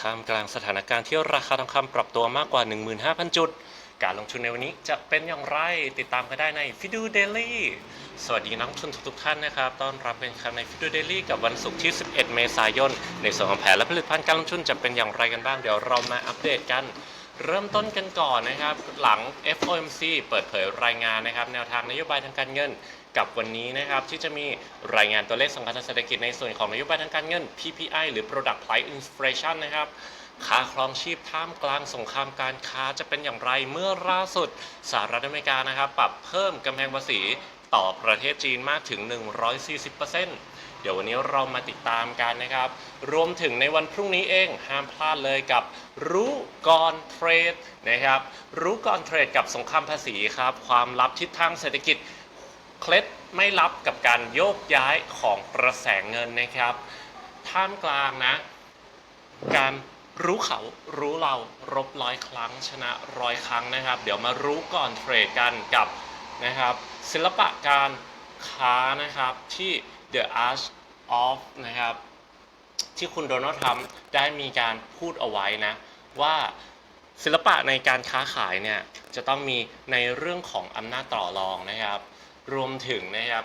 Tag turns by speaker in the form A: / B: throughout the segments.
A: ท่ามกลางสถานการณ์ที่ราคาทองคำปรับตัวมากกว่า 15,000 จุด การลงทุนในวันนี้จะเป็นอย่างไรติดตามกันได้ใน f i d u Daily สวัสดีนักลงทุนทุกๆท่านนะครับต้อนรับเป็นครั้งใน f i d u Daily กับวันศุกร์ที่ 11 เมษายน ในส่วนของแผนและผลิตภัณฑ์การลงทุนจะเป็นอย่างไรกันบ้างเดี๋ยวเรามาอัปเดตกันเริ่มต้นกันก่อนนะครับ หลัง FOMC เปิดเผยรายงานนะครับ แนวทางนโยบายทางการเงิน กับวันนี้นะครับที่จะมีรายงานตัวเลขสำคัญทางเศรษฐกิจในส่วนของนโยบายทางการเงิน PPI หรือ Product Price Inflation นะครับค่าครองชีพท่ามกลางสงครามการค้าจะเป็นอย่างไรเมื่อล่าสุดสหรัฐอเมริกานะครับ ปรับเพิ่มกำแพงภาษีต่อประเทศจีนมากถึง 140%เดี๋ยววันนี้เรามาติดตามกันนะครับ รวมถึงในวันพรุ่งนี้เองห้ามพลาดเลยกับรู้ก่อนเทรดนะครับ รู้ก่อนเทรดกับสงครามภาษีครับ ความลับทิศทางเศรษฐกิจ เคล็ดไม่ลับกับการโยกย้ายของกระแสเงินนะครับ ท่ามกลางนะ การรู้เขารู้เรารบร้อยครั้งชนะร้อยครั้งนะครับ เดี๋ยวมารู้ก่อนเทรดกันกับนะครับ ศิลปะการค้านะครับที่ The Art of นะครับ ที่คุณโดนัลด์ทรัมป์ได้มีการพูดเอาไว้นะ ว่าศิลปะในการค้าขายเนี่ยจะต้องมีในเรื่องของอำนาจต่อรองนะครับ รวมถึงนะครับ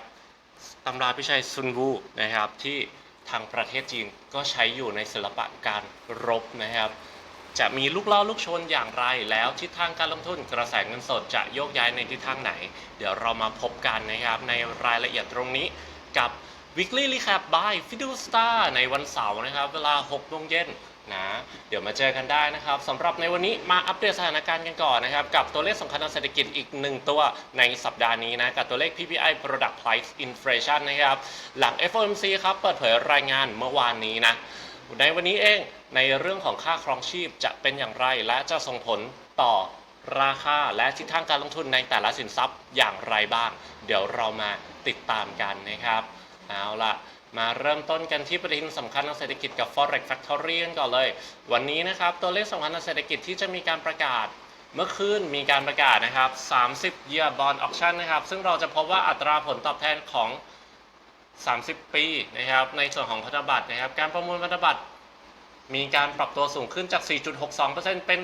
A: ตำราพิชัยซุนวูนะครับที่ทางประเทศจีนก็ใช้อยู่ในศิลปะการรบนะครับ จะมีลูกเล่อลูกชนอย่างไรแล้วทิศทางการลงทุนกระแสเงินสดจะโยกย้ายในทิศทางไหน เดี๋ยวเรามาพบกันนะครับในรายละเอียดตรงนี้กับ Weekly Recap by f i d u Star ในวันเสาร์นะครับ เวลา6โมงเย็น นะ เดี๋ยวมาเจอกันได้นะครับสำหรับในวันนี้มาอัปเดตสถานการณ์กันก่อนนะครับ กับตัวเลขสำคัญทางเศรษฐกิจอีกหนึ่งตัวในสัปดาห์นี้นะ กับตัวเลข PPI Product Price Inflation นะครับ หลัง FOMC ครับเปิดเผยรายงานเมื่อวานนี้นะ ในวันนี้เองในเรื่องของค่าครองชีพจะเป็นอย่างไรและจะส่งผลต่อราคาและทิศทางการลงทุนในแต่ละสินทรัพย์อย่างไรบ้าง เดี๋ยวเรามาติดตามกันนะครับ เอาล่ะ มาเริ่มต้นกันที่ประเด็นสำคัญทางเศรษฐกิจกับ Forex Factory กันก่อนเลย วันนี้นะครับตัวเลขสำคัญทางเศรษฐกิจที่จะมีการประกาศเมื่อคืนมีการประกาศนะครับ 30 year bond auction นะครับ ซึ่งเราจะพบว่าอัตราผลตอบแทนของ 30 ปีนะครับในส่วนของพันธบัตรนะครับ การประมูลพันธบัตรมีการปรับตัวสูงขึ้นจาก 4.62%เป็น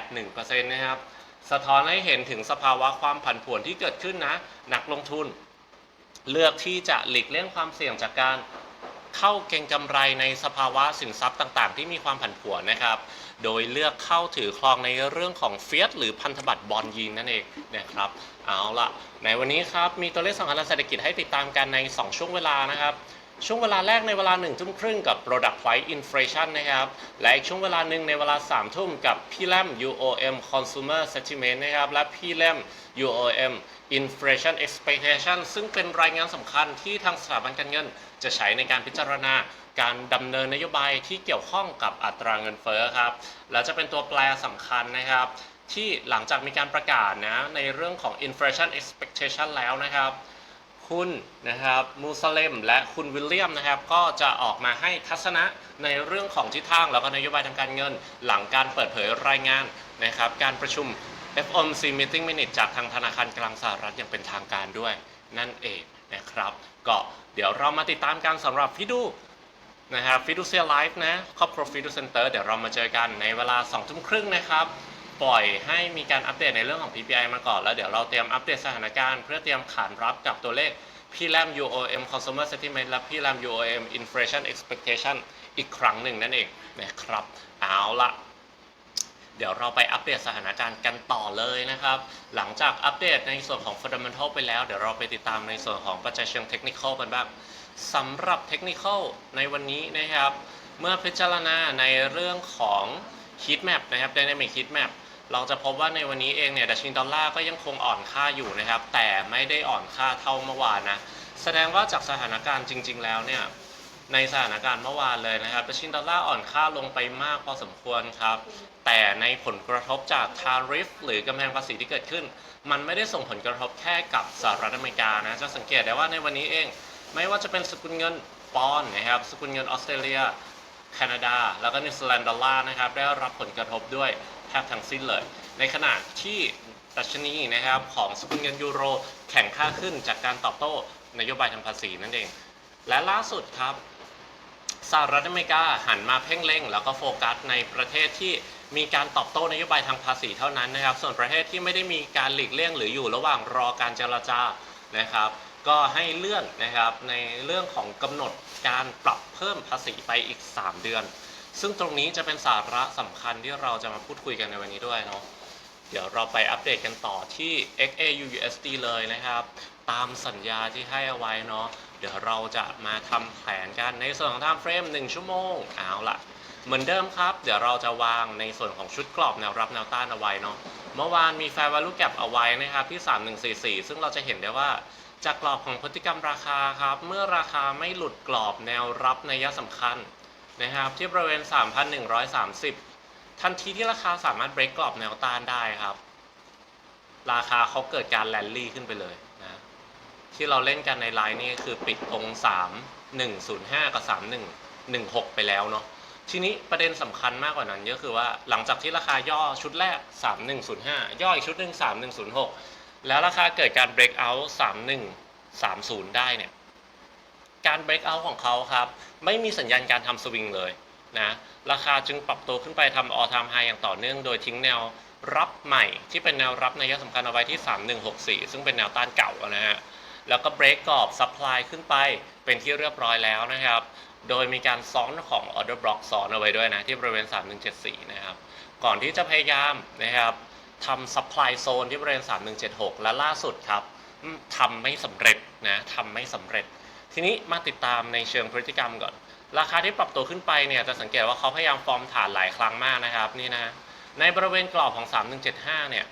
A: 4.81%นะครับ สะท้อนให้เห็นถึงสภาวะความผันผวนที่เกิดขึ้นนะ นักลงทุน เลือกที่จะหลีกเลี่ยงความเสี่ยงจากการเข้าเก็งกำไรในสภาวะสินทรัพย์ต่างๆ ที่มีความผันผวนนะครับ โดยเลือกเข้าถือครองในเรื่องของเฟียสหรือพันธบัตรบอลยีนนั่นเองนะครับ เอาละในวันนี้ครับ มีตัวเลขสำคัญทางเศรษฐกิจให้ติดตามกันใน 2 ช่วงเวลานะครับช่วงเวลาแรกในเวลา1ทุ่มครึ่งกับ Product Price Inflation นะครับ และอีกช่วงเวลาหนึ่งในเวลา3ทุ่มกับพี่แลม UOM Consumer Sentiment นะครับ และพี่แลม UOM Inflation Expectation ซึ่งเป็นรายงานสำคัญที่ทางสถาบันการเงิน จะใช้ในการพิจารณาการดำเนินนโยบายที่เกี่ยวข้องกับอัตราเงินเฟ้อครับ และจะเป็นตัวแปรสำคัญนะครับ ที่หลังจากมีการประกาศนะในเรื่องของ inflation expectation แล้วนะครับ คุณนะครับมูซาเลมและคุณวิลเลียมนะครับ ก็จะออกมาให้ทัศนะในเรื่องของทิศทางแล้วก็นโยบายทางการเงิน หลังการเปิดเผยรายงานนะครับ การประชุม FOMC Meeting Minute จากทางธนาคารกลางสหรัฐอย่างเป็นทางการด้วยนั่นเองนะครับ ก็เดี๋ยวเรามาติดตามกันสำหรับฟิดูนะครับฟิดูเซียไลฟ์นะครอบครัวฟิดูเซ็นเตอร์เดี๋ยวเรามาเจอกันในเวลา2ทุ่มครึ่งนะครับ ปล่อยให้มีการอัปเดตในเรื่องของ PPI มาก่อน แล้วเดี๋ยวเราเตรียมอัปเดตสถานการณ์ เพื่อเตรียมขานรับกับตัวเลขพี่แรม UOM Consumer Sentiment และพี่แรม UOM Inflation Expectation อีกครั้งหนึ่งนั่นเองนะครับ เอาละ ดี๋ยวเราไปอัปเดตสถานการณ์กันต่อเลยนะครับ หลังจากอัปเดตในส่วนของ Fundamental ไปแล้ว เดี๋ยวเราไปติดตามในส่วนของปัจจัยเชิงเทคนิคกันบ้างสำหรับเทคนิคในวันนี้นะครับ เมื่อพิจารณาในเรื่องของ Heat Map นะครับ Dynamic Heat Map เราจะพบว่าในวันนี้เองเนี่ยดัชนีดอลลาร์ก็ยังคงอ่อนค่าอยู่นะครับ แต่ไม่ได้อ่อนค่าเท่าเมื่อวานนะ แสดงว่าจากสถานการณ์จริง ๆ แล้วเนี่ยในสถานการณ์เมื่อวานเลยนะครับดัชนีดอลลาร์อ่อนค่าลงไปมากพอสมควรครับ แต่ในผลกระทบจากทาริฟหรือกำแพงภาษีที่เกิดขึ้น มันไม่ได้ส่งผลกระทบแค่กับสหรัฐอเมริกานะจะสังเกตได้ว่าในวันนี้เอง ไม่ว่าจะเป็นสกุลเงินปอนด์นะครับสกุลเงินออสเตรเลียแคนาดา แล้วก็นิวซีแลนด์ดอลลาร์นะครับได้รับผลกระทบด้วยแทบทั้งสิ้นเลย ในขณะที่ดัชนีนะครับของสกุลเงินยูโรแข่งค่าขึ้นจากการตอบโต้นโยบายทางภาษีนั่นเอง และล่าสุดครับสหรัฐอเมริกาหันมาเพ่งเล็งแล้วก็โฟกัสในประเทศที่ มีการตอบโต้นโยบายทางภาษีเท่านั้นนะครับ ส่วนประเทศที่ไม่ได้มีการหลีกเลี่ยงหรืออยู่ระหว่างรอการเจรจานะครับ ก็ให้เลื่อนนะครับในเรื่องของกำหนดการปรับเพิ่มภาษีไปอีก 3 เดือน ซึ่งตรงนี้จะเป็นสาระสำคัญที่เราจะมาพูดคุยกันในวันนี้ด้วยเนาะเดี๋ยวเราไปอัปเดตกันต่อที่ XAUUSD เลยนะครับ ตามสัญญาที่ให้เอาไว้เนาะเดี๋ยวเราจะมาทำแผนกันในส่วนของ time frame 1 ชั่วโมงเอาละ เหมือนเดิมครับ เดี๋ยวเราจะวางในส่วนของชุดกรอบแนวรับแนวต้านเอาไว้เนาะเมื่อวานมี Fair Value Gap เอาไว้นะครับที่ 3144 ซึ่งเราจะเห็นได้ว่าจากกรอบของพฤติกรรมราคาครับ เมื่อราคาไม่หลุดกรอบแนวรับในยะสำคัญนะครับ ที่บริเวณ 3,130 ทันทีที่ราคาสามารถเบรกกรอบแนวต้านได้ครับ ราคาเขาเกิดการแลนลี่ขึ้นไปเลยนะที่เราเล่นกันในไลน์นี่คือปิดตรง 3 1 0 5 กับ 3 1 1 6 ไปแล้วเนาะ ทีนี้ประเด็นสำคัญมากกว่านั้นก็คือว่าหลังจากที่ราคาย่อชุดแรก 3105 ย่ออีกชุดหนึ่ง3106 แล้วราคาเกิดการ break out 3130 ได้เนี่ย การ break out ของเขาครับ ไม่มีสัญญาณการทำสวิงเลยนะราคาจึงปรับตัวขึ้นไปทำ all time high อย่างต่อเนื่องโดยทิ้งแนวรับใหม่ที่เป็นแนวรับในยะสำคัญเอาไว้ที่ 3164 ซึ่งเป็นแนวต้านเก่านะฮะแล้วก็ break กรอบ supply ขึ้นไปเป็นที่เรียบร้อยแล้วนะครับ โดยมีการซ้อนของ order block ซ้อนเอาไว้ด้วยนะที่บริเวณ 3174 นะครับ ก่อนที่จะพยายามนะครับทำ supply zone ที่บริเวณ 3176 และล่าสุดครับทำไม่สำเร็จนะทำไม่สำเร็จ ทีนี้มาติดตามในเชิงพฤติกรรมก่อน ราคาที่ปรับตัวขึ้นไปเนี่ยจะสังเกตว่าเขาพยายามฟอร์มฐานหลายครั้งมากนะครับนี่นะในบริเวณกรอบของ 3175 เนี่ย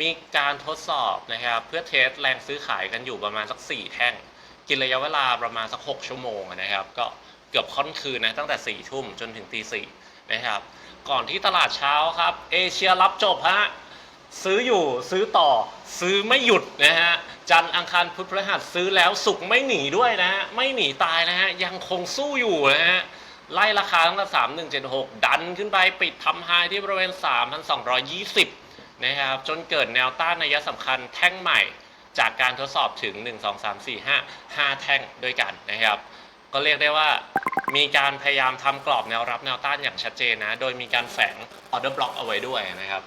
A: มีการทดสอบนะครับเพื่อเทสแรงซื้อขายกันอยู่ประมาณสัก 4 แท่ง กินระยะเวลาประมาณสัก 6 ชั่วโมงนะครับก็ เกือบค่อนคืนนะตั้งแต่4ทุ่มจนถึงตี4นะครับ ก่อนที่ตลาดเช้าครับ เอเชียรับจบฮะซื้ออยู่ซื้อต่อซื้อไม่หยุดนะฮะจันอังคารพุธพฤหัสซื้อแล้วสุกไม่หนีด้วยนะฮะไม่หนีตายนะฮะยังคงสู้อยู่นะฮะไล่ราคาตั้งแต่3176ดันขึ้นไปปิดทำไฮที่บริเวณ3,220นะครับจนเกิดแนวต้านนัยสำคัญแท่งใหม่ จากการทดสอบถึง1 2 3 4 5 5แท่งด้วยกันนะครับ ก็เรียกได้ว่า มีการพยายามทำกรอบแนวรับแนวต้านอย่างชัดเจนนะ โดยมีการแฝงออเดอร์บล็อกเอาไว้ด้วยนะครับ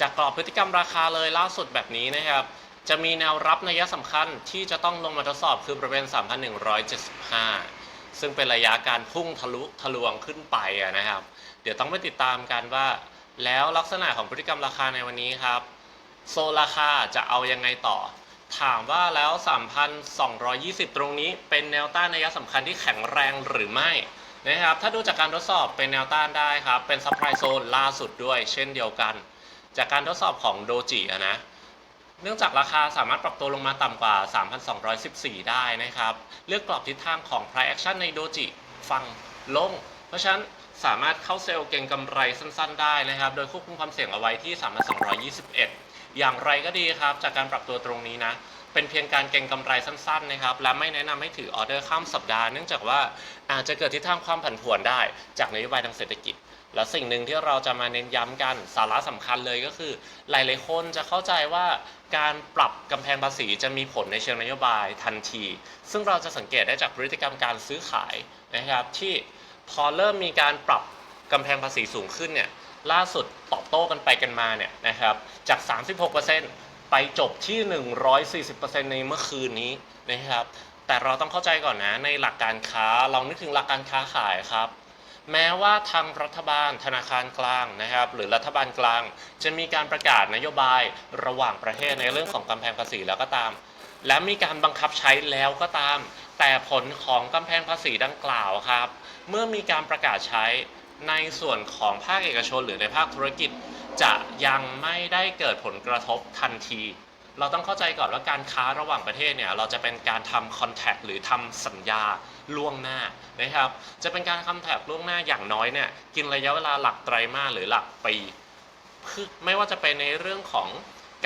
A: จากกรอบพฤติกรรมราคาเลยล่าสุดแบบนี้นะครับ จะมีแนวรับนัยสำคัญที่จะต้องลงมาทดสอบคือบริเวณ 3,175 ซึ่งเป็นระยะการพุ่งทะลุทะลวงขึ้นไปอะนะครับ เดี๋ยวต้องไปติดตามกันว่า แล้วลักษณะของพฤติกรรมราคาในวันนี้ครับ โซนราคาจะเอายังไงต่อ ถามว่าแล้ว 3,220 ตรงนี้เป็นแนวต้านนัยสำคัญที่แข็งแรงหรือไม่นะครับ ถ้าดูจากการทดสอบเป็นแนวต้านได้ครับ เป็นซัพพลายโซนล่าสุดด้วย เช่นเดียวกัน จากการทดสอบของโดจินะ เนื่องจากราคาสามารถปรับตัวลงมาต่ำกว่า 3,214 ได้นะครับ เลือกกรอบทิศทางของ price action ในโดจิฟังลง เพราะฉะนั้นสามารถเข้าเซลล์เก็งกำไรสั้น ๆ ได้นะครับ โดยควบคุมความเสี่ยงเอาไว้ที่ 3,221 อย่างไรก็ดีครับ จากการปรับตัวตรงนี้นะ เป็นเพียงการเก็งกำไรสั้นๆนะครับ และไม่แนะนำให้ถือออเดอร์ข้ามสัปดาห์เนื่องจากว่าอาจจะเกิดทิศทางความผันผวนได้ จากนโยบายทางเศรษฐกิจ และสิ่งหนึ่งที่เราจะมาเน้นย้ำกันสาระสำคัญเลยก็คือ หลายๆคนจะเข้าใจว่าการปรับกำแพงภาษีจะมีผลในเชิงนโยบายทันที ซึ่งเราจะสังเกตได้จากพฤติกรรมการซื้อขายนะครับที่พอเริ่มมีการปรับกำแพงภาษีสูงขึ้นเนี่ย ล่าสุดตอบโต้กันไปกันมาเนี่ยนะครับจาก 36%ไปจบที่ 140%ในเมื่อคืนนี้นะครับแต่เราต้องเข้าใจก่อนนะในหลักการค้าเรานึกถึงหลักการค้าขายครับ แม้ว่าทางรัฐบาลธนาคารกลางนะครับ หรือรัฐบาลกลาง จะมีการประกาศนโยบายระหว่างประเทศในเรื่องของกำแพงภาษีแล้วก็ตาม และมีการบังคับใช้แล้วก็ตาม แต่ผลของกำแพงภาษีดังกล่าวครับ เมื่อมีการประกาศใช้ ในส่วนของภาคเอกชนหรือในภาคธุรกิจ จะยังไม่ได้เกิดผลกระทบทันที เราต้องเข้าใจก่อนว่าการค้าระหว่างประเทศเนี่ยเราจะเป็นการทำคอนแทคหรือทำสัญญาล่วงหน้านะครับ จะเป็นการคอนแทคล่วงหน้าอย่างน้อยเนี่ยกินระยะเวลาหลักไตรมาสหรือหลักปีไม่ว่าจะเป็นในเรื่องของ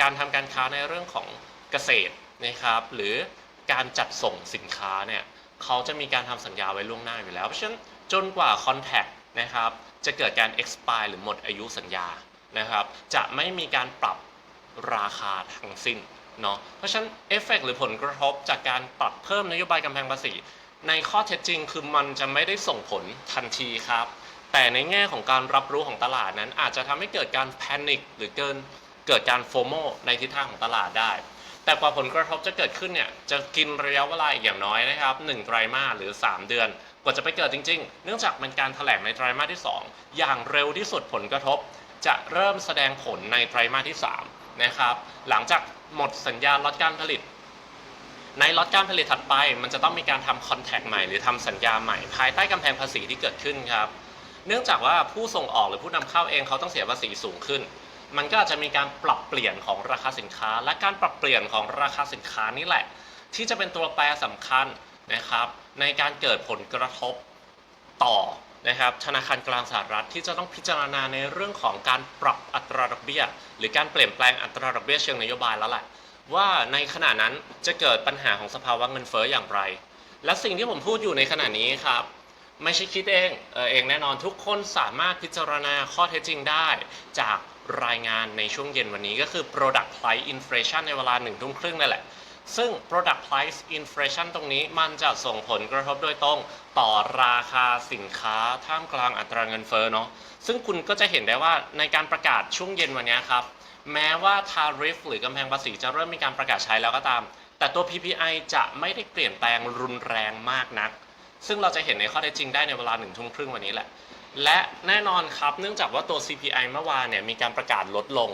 A: การทำการค้าในเรื่องของเกษตรนะครับ หรือการจัดส่งสินค้าเนี่ยเขาจะมีการทำสัญญาไว้ล่วงหน้าอยู่แล้ว เพราะฉะนั้นจนกว่าคอนแทค นะครับจะเกิดการ expire หรือหมดอายุสัญญานะครับจะไม่มีการปรับราคาทั้งสิ้นเนาะเพราะฉะนั้นเอฟเฟกหรือผลกระทบจากการปรับเพิ่มนโยบายกำแพงภาษีในข้อเท็จจริงคือมันจะไม่ได้ส่งผลทันทีครับ แต่ในแง่ของการรับรู้ของตลาดนั้น อาจจะทำให้เกิดการแพนิคหรือเกินเกิดการโฟโมในทิศทางของตลาดได้ แต่กว่าผลกระทบจะเกิดขึ้นเนี่ยจะกินระยะเวลาอย่างน้อยนะครับ1ไตรมาสหรือ 3 เดือน ว่าจะไปเกิดจริง ๆ เนื่องจากเป็นการแถลงในไตรมาสที่ 2 อย่างเร็วที่สุดผลกระทบ จะเริ่มแสดงผลในไตรมาสที่ 3 นะครับ หลังจากหมดสัญญาล็อตการผลิต ในล็อตการผลิตถัดไป มันจะต้องมีการทำคอนแทคใหม่หรือทำสัญญาใหม่ ภายใต้กำแพงภาษีที่เกิดขึ้นครับ เนื่องจากว่าผู้ส่งออกหรือผู้นำเข้าเองเขาต้องเสียภาษีสูงขึ้นมันก็อาจจะมีการปรับเปลี่ยนของราคาสินค้า และการปรับเปลี่ยนของราคาสินค้านี่แหละ ที่จะเป็นตัวแปรสำคัญ นะครับ ในการเกิดผลกระทบต่อนะครับธนาคารกลางสหรัฐที่จะต้องพิจารณาในเรื่องของการปรับอัตราดอกเบี้ย หรือการเปลี่ยนแปลงอัตราดอกเบี้ยเชิงนโยบายแล้วแหละว่าในขณะนั้นจะเกิดปัญหาของสภาวะเงินเฟ้ออย่างไร และสิ่งที่ผมพูดอยู่ในขณะนี้ครับไม่ใช่คิดเองเออเองแน่นอนทุกคนสามารถพิจารณาข้อเท็จจริงได้ จากรายงานในช่วงเย็นวันนี้ก็คือ product price inflation ในเวลาหนึ่งทุ่มครึ่งนั่นแหละ ซึ่ง product price inflation ตรงนี้มันจะส่งผลกระทบโดยตรงต่อราคาสินค้าท่ามกลางอัตราเงินเฟ้อเนาะซึ่งคุณก็จะเห็นได้ว่าในการประกาศช่วงเย็นวันนี้ครับ แม้ว่า tariff หรือกำแพงภาษีจะเริ่มมีการประกาศใช้แล้วก็ตาม แต่ตัว PPI จะไม่ได้เปลี่ยนแปลงรุนแรงมากนัก ซึ่งเราจะเห็นในข้อเท็จจริงได้ในเวลาหนึ่งทุ่มครึ่งวันนี้แหละ และแน่นอนครับเนื่องจากว่าตัว CPI เมื่อวานเนี่ยมีการประกาศลดลง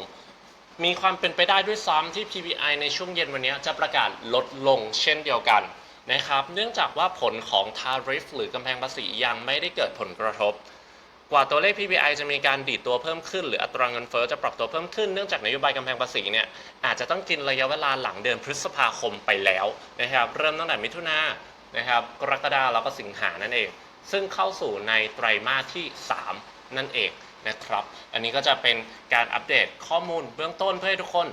A: มีความเป็นไปได้ด้วยซ้ำที่ PPI ในช่วงเย็นวันนี้จะประกาศลดลงเช่นเดียวกันนะครับ เนื่องจากว่าผลของ tariff หรือกำแพงภาษียังไม่ได้เกิดผลกระทบ กว่าตัวเลข PPI จะมีการดีดตัวเพิ่มขึ้น หรืออัตราเงินเฟ้อจะปรับตัวเพิ่มขึ้นเนื่องจากนโยบายกำแพงภาษีเนี่ยอาจจะต้องกินระยะเวลาหลังเดือนพฤษภาคมไปแล้วนะครับ เริ่มตั้งแต่มิถุนายนนะครับกรกฎาแล้วก็สิงหานั่นเอง ซึ่งเข้าสู่ในไตรมาสที่ 3 นั่นเอง นะครับ อันนี้ก็จะเป็นการอัปเดตข้อมูลเบื้องต้นเพื่อให้ทุกคน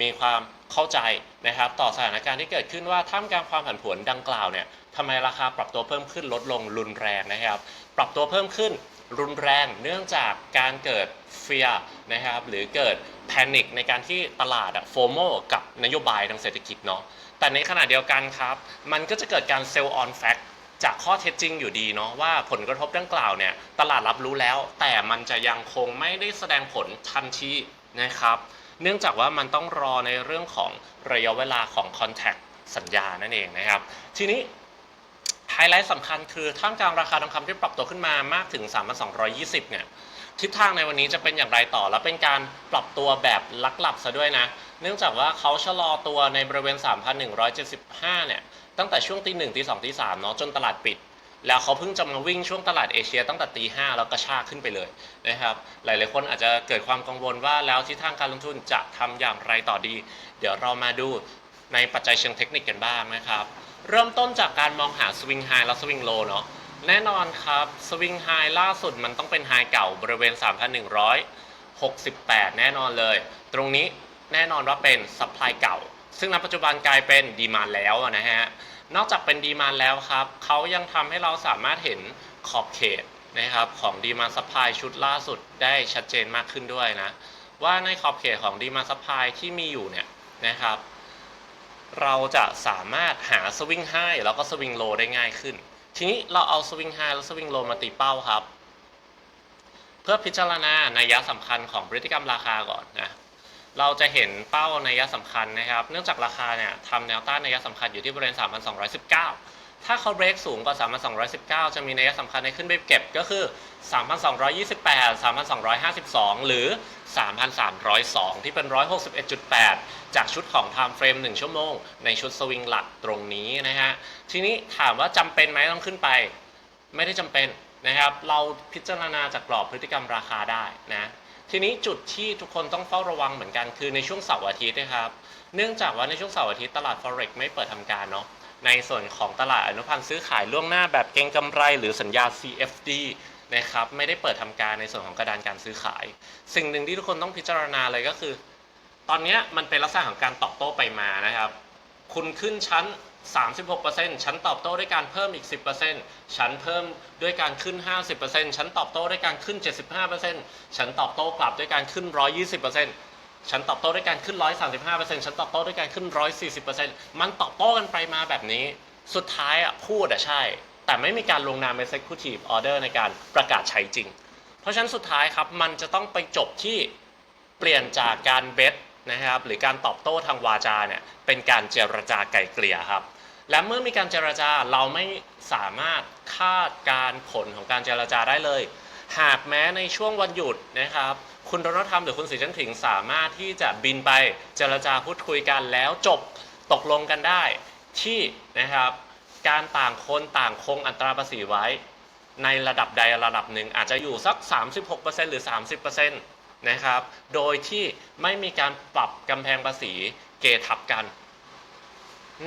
A: มีความเข้าใจนะครับ ต่อสถานการณ์ที่เกิดขึ้นว่าท่ามกลางความผันผวนดังกล่าวเนี่ยทำไมราคาปรับตัวเพิ่มขึ้นลดลงรุนแรงนะครับ ปรับตัวเพิ่มขึ้นรุนแรงเนื่องจากการเกิดเฟียนะครับหรือเกิดแพนิคในการที่ตลาดอะโฟโมกับนโยบายทางเศรษฐกิจเนาะแต่ในขณะเดียวกันครับ มันก็จะเกิดการเซลล์ออนแฟก จากข้อเท็จจริงอยู่ดีเนาะว่าผลกระทบดังกล่าวเนี่ยตลาดรับรู้แล้ว แต่มันจะยังคงไม่ได้แสดงผลทันทีนะครับ เนื่องจากว่ามันต้องรอในเรื่องของระยะเวลาของคอนแทคสัญญานั่นเองนะครับ ทีนี้ไฮไลท์สำคัญคือท่ามกลางราคาทองคำที่ปรับตัวขึ้นมามากถึง 3,220 เนี่ยทิศทางในวันนี้จะเป็นอย่างไรต่อ และเป็นการปรับตัวแบบลักหลับซะด้วยนะ เนื่องจากว่าเขาชะลอตัวในบริเวณ 3,175 เนี่ย ตั้งแต่ช่วงตีหนึ่งตีสองตีสามเนาะจนตลาดปิด แล้วเขาเพิ่งจะมาวิ่งช่วงตลาดเอเชีย ตั้งแต่ตีห้าแล้วกระชากขึ้นไปเลยนะครับหลายๆคนอาจจะเกิดความกังวลว่าแล้วทิศทางการลงทุนจะทำอย่างไรต่อดี เดี๋ยวเรามาดูในปัจจัยเชิงเทคนิคกันบ้างนะครับ เริ่มต้นจากการมองหาสวิงไฮและสวิงโลเนาะแน่นอนครับสวิงไฮล่าสุดมันต้องเป็นไฮเก่าบริเวณ 3,168 แน่นอนเลย ตรงนี้แน่นอนว่าเป็นซัพพลายเก่า ซึ่งณปัจจุบันกลายเป็นดีมานแล้วนะฮะนอกจากเป็นดีมานแล้วครับเขายังทำให้เราสามารถเห็นขอบเขตนะครับของดีมานซัพพลายชุดล่าสุดได้ชัดเจนมากขึ้นด้วยนะว่าในขอบเขตของดีมานซัพพลายที่มีอยู่เนี่ยนะครับเราจะสามารถหาสวิงไฮแล้วก็สวิงโลได้ง่ายขึ้น ทีนี้เราเอาสวิงไฮและสวิงโลมาตีเป้าครับ เพื่อพิจารณานัยยะสำคัญของพฤติกรรมราคาก่อนนะ เราจะเห็นเป้าในยยะสำคัญนะครับ เนื่องจากราคาเนี่ยทำแนวต้านในยยะสำคัญอยู่ที่บริเวณ 3,219 ถ้าเขาเบรกสูงกว่า 3,219 จะมีในยยะสำคัญในขึ้นไปเก็บก็คือ 3,228 3,252 หรือ 3,302 ที่เป็น 161.8 จากชุดของ time frame 1 ชั่วโมง ในชุดสวิงหลักตรงนี้นะฮะ ทีนี้ถามว่าจำเป็นไหมต้องขึ้นไป ไม่ได้จำเป็นนะครับ เราพิจารณาจากกรอบพฤติกรรมราคาได้นะ ทีนี้จุดที่ทุกคนต้องเฝ้าระวังเหมือนกันคือในช่วงเสาร์อาทิตย์นะครับ เนื่องจากว่าในช่วงเสาร์อาทิตย์ตลาด forex ไม่เปิดทำการเนาะในส่วนของตลาดอนุพันธ์ซื้อขายล่วงหน้าแบบเก็งกำไร หรือสัญญา CFD นะครับไม่ได้เปิดทำการในส่วนของกระดานการซื้อขาย สิ่งหนึ่งที่ทุกคนต้องพิจารณาเลยก็คือ ตอนนี้มันเป็นลักษณะของการตอบโต้ไปมานะครับ คุณขึ้นชั้น 36%ฉันตอบโต้ด้วยการเพิ่มอีก 10%ฉันเพิ่มด้วยการขึ้น 50%ฉันตอบโต้ด้วยการขึ้น 75%ฉันตอบโต้กลับด้วยการขึ้น 120%ฉันตอบโต้ด้วยการขึ้น 135%ฉันตอบโต้ด้วยการขึ้น 140%มันตอบโต้กันไปมาแบบนี้ สุดท้ายอะพูดอะใช่ แต่ไม่มีการลงนาม executive order ในการประกาศใช้จริง เพราะฉะนั้นสุดท้ายครับมันจะต้องไปจบที่เปลี่ยนจากการเบส นะครับหรือการตอบโต้ทางวาจาเนี่ยเป็นการเจรจาไกลเกลี่ยครับ และเมื่อมีการเจรจาเราไม่สามารถคาดการผลของการเจรจาได้เลย หากแม้ในช่วงวันหยุดนะครับ คุณโดนัลด์ทรัมป์หรือคุณสีจิ้นผิงสามารถที่จะบินไปเจรจาพูดคุยกันแล้วจบตกลงกันได้ที่นะครับการต่างคนต่างคงอัตราภาษีไว้ ในระดับใดระดับหนึ่งอาจจะอยู่สัก 36%หรือ 30% นะครับ โดยที่ไม่มีการปรับกำแพงภาษีเกทับกัน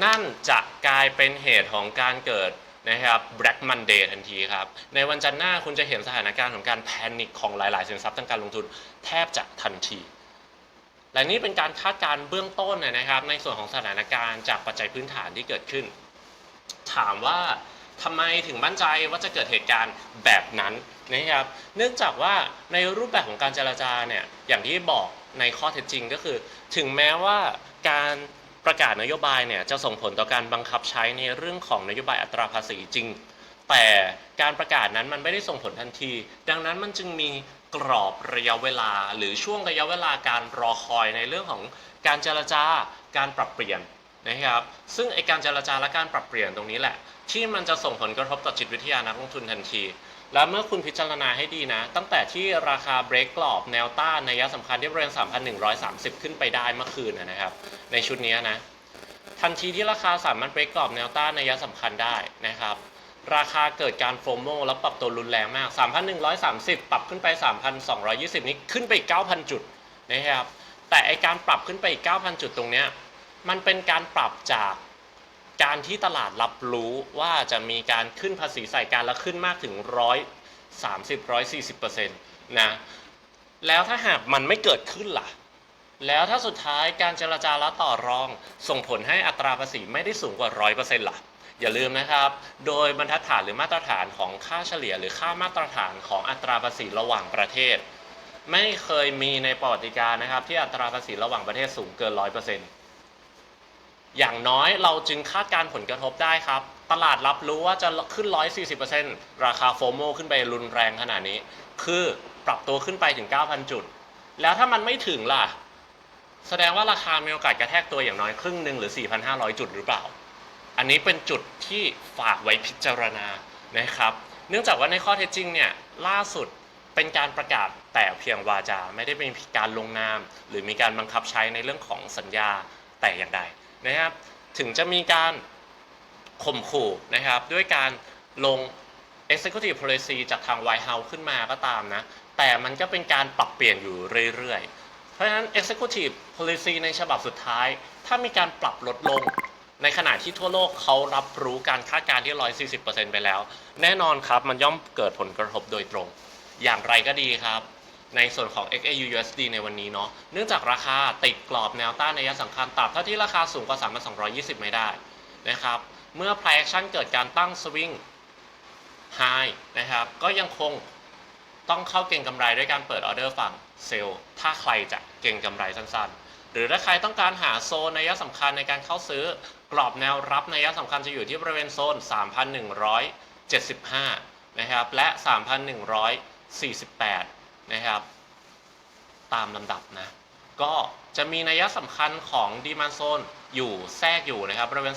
A: นั่นจะกลายเป็นเหตุของการเกิดนะครับ Black Monday ทันทีครับ ในวันจันทร์หน้าคุณจะเห็นสถานการณ์ของการแพนิคของหลาย ๆ สินทรัพย์ทางการลงทุนแทบจะทันทีและนี่เป็นการคาดการณ์เบื้องต้นนะครับ ในส่วนของสถานการณ์จากปัจจัยพื้นฐานที่เกิดขึ้น ถามว่า ทำไมถึงมั่นใจว่าจะเกิดเหตุการณ์แบบนั้นนะครับ เนื่องจากว่าในรูปแบบของการเจรจาเนี่ยอย่างที่บอกในข้อเท็จจริงก็คือ ถึงแม้ว่าการประกาศนโยบายเนี่ยจะส่งผลต่อการบังคับใช้ในเรื่องของนโยบายอัตราภาษีจริง แต่การประกาศนั้นมันไม่ได้ส่งผลทันที ดังนั้นมันจึงมีกรอบระยะเวลา หรือช่วงระยะเวลาการรอคอยในเรื่องของการเจรจาการปรับเปลี่ยน นะครับซึ่งไอการเจรจาและการปรับเปลี่ยนตรงนี้แหละ ที่มันจะส่งผลกระทบต่อจิตวิทยานักลงทุนทันที และเมื่อคุณพิจารณาให้ดีนะ ตั้งแต่ที่ราคาเบรกกรอบแนวต้านในยะสำคัญที่บริเวณ 3,130 ขึ้นไปได้เมื่อคืนนะครับ ในชุดนี้นะ ทันทีที่ราคาสามารถเบรกกรอบแนวต้านในยะสำคัญได้นะครับราคาเกิดการโฟโมแล้วปรับตัวรุนแรงมาก 3,130 ปรับขึ้นไป 3,220 นี้ขึ้นไปอีก9,000 จุดนะครับ แต่ไอการปรับขึ้นไปอีก 9,000 จุดตรงเนี้ย มันเป็นการปรับจากการที่ตลาดรับรู้ว่าจะมีการขึ้นภาษีใส่การและขึ้นมากถึง130 140%นต์นะแล้วถ้าหากมันไม่เกิดขึ้นล่ะ แล้วถ้าสุดท้ายการเจรจาและต่อรอง ส่งผลให้อัตราภาษีไม่ได้สูงกว่า100%ล่ะอย่าลืมนะครับ โดยบรรทัดฐานหรือมาตรฐานของค่าเฉลี่ย หรือค่ามาตรฐานของอัตราภาษีระหว่างประเทศ ไม่เคยมีในประวัติการนะครับ ที่อัตราภาษีระหว่างประเทศสูงเกิน100%อย่ อย่างน้อยเราจึงคาดการผลกระทบได้ครับ ตลาดรับรู้ว่าจะขึ้น 140%ราคาโฟโมขึ้นไปรุนแรงขนาดนี้ คือปรับตัวขึ้นไปถึง 9,000 จุด แล้วถ้ามันไม่ถึงล่ะ แสดงว่าราคามีโอกาสกระแทกตัวอย่างน้อยครึ่งหนึ่งหรือ 4,500 จุดหรือเปล่า อันนี้เป็นจุดที่ฝากไว้พิจารณานะครับ เนื่องจากว่าในข้อเท็จจริงเนี่ยล่าสุดเป็นการประกาศแต่เพียงวาจา ไม่ได้เป็นการลงนาม หรือมีการบังคับใช้ในเรื่องของสัญญาแต่อย่างใด นะครับ ถึงจะมีการข่มขู่นะครับ ด้วยการลง Executive Policy จากทาง White House ขึ้นมาก็ตามนะ แต่มันก็เป็นการปรับเปลี่ยนอยู่เรื่อยๆ เพราะฉะนั้น Executive Policy ในฉบับสุดท้าย ถ้ามีการปรับลดลง ในขณะที่ทั่วโลกเขารับรู้การคาดการณ์ที่ 140%ไปแล้ว แน่นอนครับมันย่อมเกิดผลกระทบโดยตรง อย่างไรก็ดีครับ ในส่วนของ XAU USD ในวันนี้เนาะ เนื่องจากราคาติดกรอบแนวต้านในยะสำคัญตราบเท่าที่ราคาสูงกว่า 3,220 ไม่ได้นะครับ เมื่อ price action เกิดการตั้ง swing high นะครับ ก็ยังคงต้องเข้าเก็งกำไรด้วยการเปิดออเดอร์ฝั่งเซลล์ ถ้าใครจะเก็งกำไรสั้นๆ หรือถ้าใครต้องการหาโซนในยะสำคัญในการเข้าซื้อกรอบแนวรับในยะสำคัญจะอยู่ที่บริเวณโซน 3,175 นะครับ และ 3,148 นะครับ ตามลำดับนะ ก็จะมีนัยสำคัญของดีมานโซนอยู่แทรกอยู่นะครับบริเวณ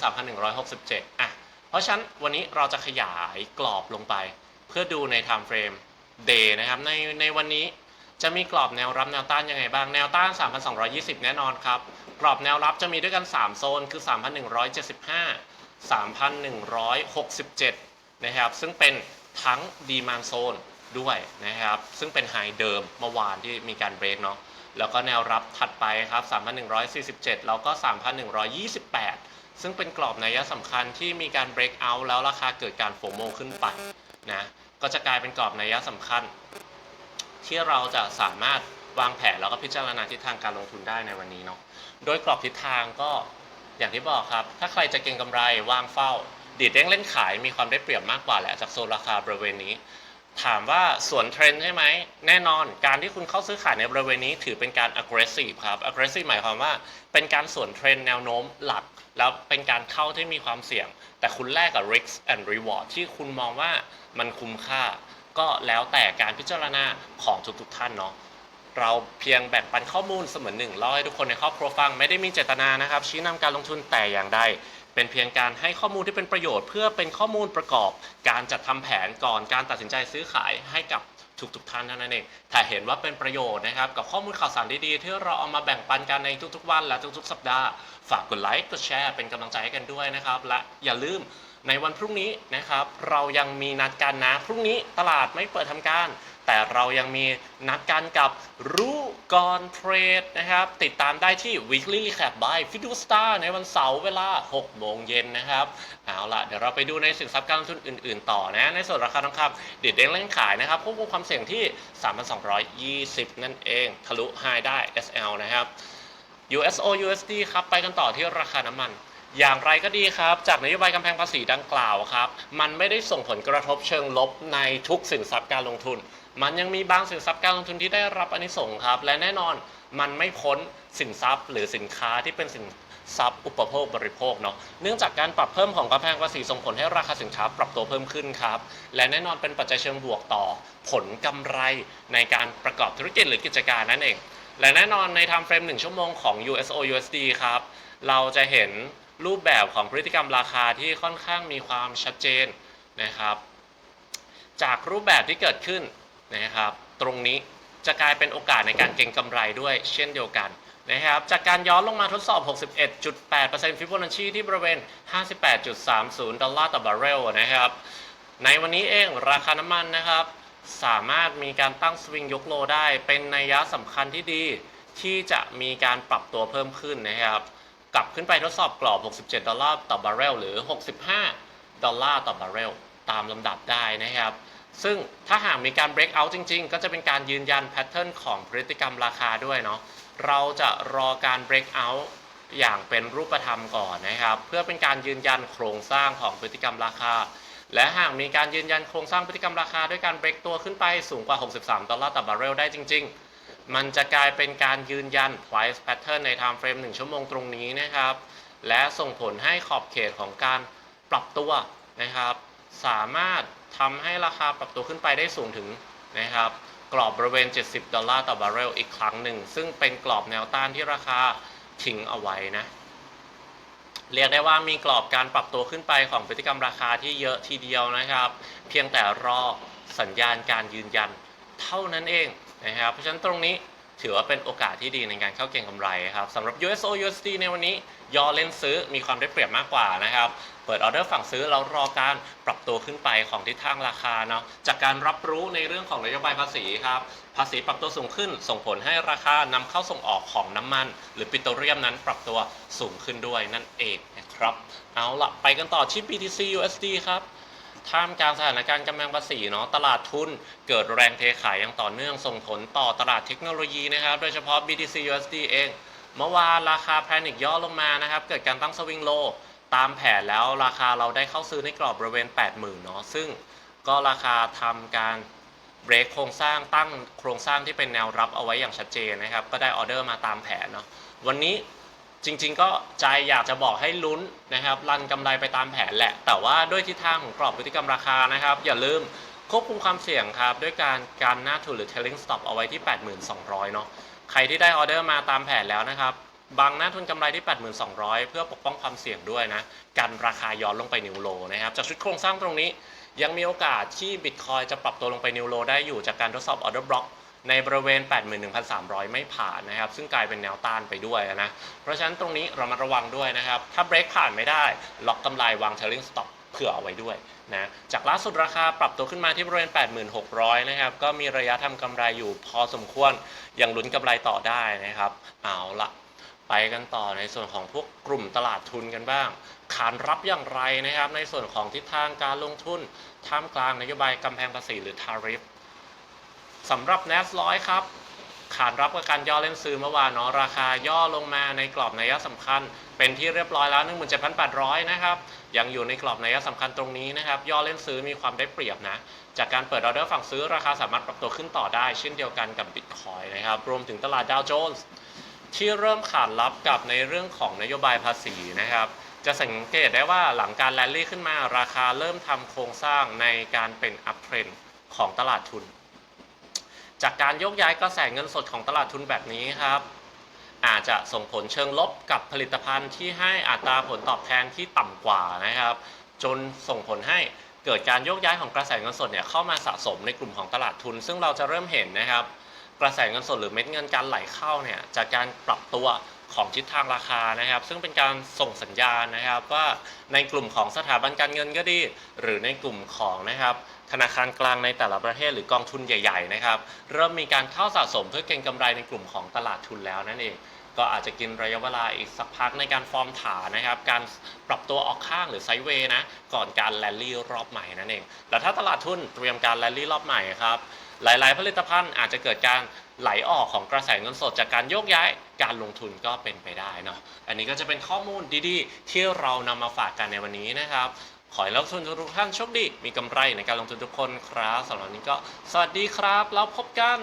A: 3,167 อะ เพราะฉะนั้นวันนี้เราจะขยายกรอบลงไป เพื่อดูใน time frame day นะครับ ในในวันนี้จะมีกรอบแนวรับแนวต้านยังไงบ้าง แนวต้าน 3,220 แน่นอนครับ กรอบแนวรับจะมีด้วยกัน 3 โซน คือ 3,175 3,167 นะครับ ซึ่งเป็นทั้งดีมานโซน ด้วยนะครับ ซึ่งเป็นไฮเดิมเมื่อวานที่มีการเบรกเนาะแล้วก็แนวรับถัดไปครับ 3,147 แล้วก็ 3,128 ซึ่งเป็นกรอบนัยสำคัญที่มีการเบรกเอาแล้วราคาเกิดการโฟโมขึ้นไปนะก็จะกลายเป็นกรอบนัยสำคัญ ที่เราจะสามารถวางแผนแล้วก็พิจารณาทิศทางการลงทุนได้ในวันนี้เนาะโดยกรอบทิศทางก็อย่างที่บอกครับ ถ้าใครจะเก็งกำไรวางเฝ้า ดีดเด้งเล่นขายมีความได้เปรียบมากกว่าแหละจากโซนราคาบริเวณนี้ ถามว่าสวนเทรนด์ใช่ไหม แน่นอนการที่คุณเข้าซื้อขายในบริเวณนี้ถือเป็นการ aggressive ครับ aggressive หมายความว่าเป็นการสวนเทรนด์แนวโน้มหลัก แล้วเป็นการเข้าที่มีความเสี่ยง แต่คุณแลกกับ risk and reward ที่คุณมองว่ามันคุ้มค่า ก็แล้วแต่การพิจารณาของทุกๆท่านเนาะเราเพียงแบ่งปันข้อมูลเสมือนหนึ่งเล่าให้ทุกคนในครอบครัวฟังไม่ได้มีเจตนานะครับ ชี้นำการลงทุนแต่อย่างใด เป็นเพียงการให้ข้อมูลที่เป็นประโยชน์ เพื่อเป็นข้อมูลประกอบ การจัดทำแผนก่อนการตัดสินใจซื้อขายให้กับทุกๆท่านเท่านั้นเองถ้าเห็นว่าเป็นประโยชน์นะครับ กับข้อมูลข่าวสารดีๆ ที่เราเอามาแบ่งปันกันในทุกๆ วันและทุกๆ สัปดาห์ ฝากกดไลค์กดแชร์เป็นกำลังใจให้กันด้วยนะครับ และอย่าลืมในวันพรุ่งนี้นะครับ เรายังมีนัดกันนะ พรุ่งนี้ตลาดไม่เปิดทำการ แต่เรายังมีนัดกันกับรู้ก่อนเทรดนะครับ ติดตามได้ที่ weekly recap by f i d u s t a r ในวันเสาร์เวลา 6 โมงเย็นนะครับ เอาล่ะ เดี๋ยวเราไปดูในสินทรัพย์การลงทุนอื่น ๆ ต่อนะ ในส่วนราคาทองคำเด็ดเด้งเล่นขายนะครับควบคุมความเสี่ยงที่ 3,220 นั่นเองทะลุ high ได้ SL นะครับ USO USD ครับไปกันต่อที่ราคาน้ำมันอย่างไรก็ดีครับ จากนโยบายกำแพงภาษีดังกล่าวครับ มันไม่ได้ส่งผลกระทบเชิงลบในทุกสินทรัพย์การลงทุน มันยังมีบางสินทรัพย์การลงทุนที่ได้รับอนิสงส์ครับ และแน่นอนมันไม่พ้นสินทรัพย์ หรือสินค้าที่เป็นสินทรัพย์อุปโภคบริโภคเนาะเนื่องจากการปรับเพิ่มของกำแพงภาษีส่งผลให้ราคาสินค้าปรับตัวเพิ่มขึ้นครับ และแน่นอนเป็นปัจจัยเชิงบวกต่อผลกำไรในการประกอบธุรกิจหรือกิจการนั่นเอง และแน่นอนใน time frame 1ชั่วโมงของ USO USD ครับ เราจะเห็นรูปแบบของพฤติกรรมราคาที่ค่อนข้างมีความชัดเจนนะครับ จากรูปแบบที่เกิดขึ้น นะครับ ตรงนี้จะกลายเป็นโอกาสในการเก็งกำไรด้วยเช่นเดียวกันนะครับ จากการย้อนลงมาทดสอบ 61.8%ฟิโบนัชชีที่บริเวณ 58.30 ดอลลาร์ต่อบาร์เรลนะครับ ในวันนี้เองราคาน้ำมันนะครับ สามารถมีการตั้งสวิงยกโลได้เป็นนัยยะสำคัญที่ดี ที่จะมีการปรับตัวเพิ่มขึ้นนะครับ กลับขึ้นไปทดสอบกรอบ 67 ดอลลาร์ต่อบาร์เรลหรือ 65 ดอลลาร์ต่อบาร์เรลตามลำดับได้นะครับ ซึ่งถ้าหากมีการ break out จริง ๆ ก็จะเป็นการยืนยันแพทเทิร์นของพฤติกรรมราคาด้วยเนาะเราจะรอการ break out อย่างเป็นรูปธรรมก่อนนะครับ เพื่อเป็นการยืนยันโครงสร้างของพฤติกรรมราคา และหากมีการยืนยันโครงสร้างพฤติกรรมราคาด้วยการเบรกตัวขึ้นไปสูงกว่า 63 ดอลลาร์ต่อบาร์เรลได้จริง ๆ มันจะกลายเป็นการยืนยัน price pattern ใน time frame 1 ชั่วโมงตรงนี้นะครับ และส่งผลให้ขอบเขตของการปรับตัวนะครับ สามารถ ทำให้ราคาปรับตัวขึ้นไปได้สูงถึงนะครับกรอบบริเวณ 70 ดอลลาร์ต่อบาร์เรลอีกครั้งหนึ่ง ซึ่งเป็นกรอบแนวต้านที่ราคาทิ้งเอาไว้นะ เรียกได้ว่ามีกรอบการปรับตัวขึ้นไปของพฤติกรรมราคาที่เยอะทีเดียวนะครับ เพียงแต่รอสัญญาณการยืนยันเท่านั้นเองนะครับ เพราะฉะนั้นตรงนี้ ถือว่าเป็นโอกาสที่ดีในการเข้าเก็งกำไรครับสำหรับ USO USD ในวันนี้ย่อเล่นซื้อมีความได้เปรียบมากกว่านะครับ เปิดออเดอร์ฝั่งซื้อแล้วรอการปรับตัวขึ้นไปของทิศทางราคาเนาะจากการรับรู้ในเรื่องของนโยบายภาษีครับ ภาษีปรับตัวสูงขึ้น ส่งผลให้ราคานำเข้าส่งออกของน้ำมัน หรือปิโตรเลียมนั้นปรับตัวสูงขึ้นด้วยนั่นเองนะครับ เอาละไปกันต่อที่ BTC USD ครับ ท่ามกลางสถานการณ์กำแพงภาษีเนาะตลาดทุนเกิดแรงเทขายอย่างต่อเนื่องส่งผลต่อตลาดเทคโนโลยีนะครับ โดยเฉพาะ BTC USD เอง เมื่อวานราคาแพนิกย่อลงมานะครับ เกิดการตั้งสวิงโล ตามแผนแล้วราคาเราได้เข้าซื้อในกรอบบริเวณ 80,000เนาะซึ่งก็ราคาทำการเบรกโครงสร้างตั้งโครงสร้างที่เป็นแนวรับเอาไว้อย่างชัดเจนนะครับ ก็ได้ออเดอร์มาตามแผนเนาะวันนี้ จริง ๆ ก็ใจอยากจะบอกให้ลุ้นนะครับรันกำไรไปตามแผนแหละ แต่ว่าด้วยทิศทางของกรอบพฤติกรรมราคานะครับ อย่าลืมควบคุมความเสี่ยงครับ ด้วยการการหน้าทุนหรือ trailing stop เอาไว้ที่ 8200 เนาะใครที่ได้ออเดอร์มาตามแผนแล้วนะครับบางหน้าทุนกำไรที่ 82,200 เพื่อปกป้องความเสี่ยงด้วยนะกันราคาย้อนลงไปนิวโลนะครับจากชุดโครงสร้างตรงนี้ ยังมีโอกาสที่บิตคอยจะปรับตัวลงไปนิวโลได้อยู่จากการทดสอบออเดอร์บล็อก ในบริเวณ 81,300 ไม่ผ่านนะครับ ซึ่งกลายเป็นแนวต้านไปด้วยนะ เพราะฉะนั้นตรงนี้เรามาระวังด้วยนะครับ ถ้าเบรกผ่านไม่ได้ ล็อกกำไรวาง trailing stop เผื่อเอาไว้ด้วยนะจากล่าสุดราคาปรับตัวขึ้นมาที่บริเวณ 86,000 นะครับ ก็มีระยะทำกำไรอยู่พอสมควร ยังลุ้นกำไรต่อได้นะครับ เอาละไปกันต่อในส่วนของพวกกลุ่มตลาดทุนกันบ้าง ขานรับอย่างไรนะครับ ในส่วนของทิศทางการลงทุนท่ามกลางนโยบายกำแพงภาษีหรือ tariff สำหรับ n a s ร้อยครับ ขานรับกับการย่อเล่นซื้อเมื่อวานเนาะราคาย่อลงมาในกรอบนัยสำคัญ เป็นที่เรียบร้อยแล้ว 17,800 นะครับ ยังอยู่ในกรอบนัยสำคัญตรงนี้นะครับ ย่อเล่นซื้อมีความได้เปรียบนะ จากการเปิดออเดอร์ฝั่งซื้อราคาสามารถปรับตัวขึ้นต่อได้ เช่นเดียวกันกับ Bitcoin นะครับ รวมถึงตลาดดาวโจนส์ที่เริ่มขานรับกับในเรื่องของนโยบายภาษีนะครับจะสังเกตได้ว่าหลังการแรลลี่ขึ้นมาราคาเริ่มทำโครงสร้างในการเป็นอัพเทรนของตลาดทุน จากการโยกย้ายกระแสเงินสดของตลาดทุนแบบนี้ครับ อาจจะส่งผลเชิงลบกับผลิตภัณฑ์ที่ให้อัตราผลตอบแทนที่ต่ำกว่านะครับ จนส่งผลให้เกิดการโยกย้ายของกระแสเงินสดเนี่ยเข้ามาสะสมในกลุ่มของตลาดทุน ซึ่งเราจะเริ่มเห็นนะครับ กระแสเงินสดหรือเม็ดเงินการไหลเข้าเนี่ยจากการปรับตัวของทิศทางราคานะครับ ซึ่งเป็นการส่งสัญญาณนะครับว่าในกลุ่มของสถาบันการเงินก็ดี หรือในกลุ่มของนะครับ ธนาคารกลางในแต่ละประเทศหรือกองทุนใหญ่ ๆ นะครับ เริ่มมีการเข้าสะสมเพื่อเก็งกำไรในกลุ่มของตลาดทุนแล้วนั่นเอง ก็อาจจะกินระยะเวลาอีกสักพักในการฟอร์มฐานนะครับ การปรับตัวออกข้างหรือไซด์เวย์นะ ก่อนการแรลลี่รอบใหม่นั่นเองแล้วถ้าตลาดทุนเตรียมการแรลลี่รอบใหม่ครับ หลายๆ ผลิตภัณฑ์อาจจะเกิดการไหลออกของกระแสเงินสดจากการโยกย้ายการลงทุนก็เป็นไปได้เนาะ อันนี้ก็จะเป็นข้อมูลดีๆ ที่เรานำมาฝากกันในวันนี้นะครับ ขอให้นักลงทุนทุกท่านโชคดี มีกำไรในการลงทุนทุกคนครับสำหรับวันนี้ก็สวัสดีครับ แล้วพบกัน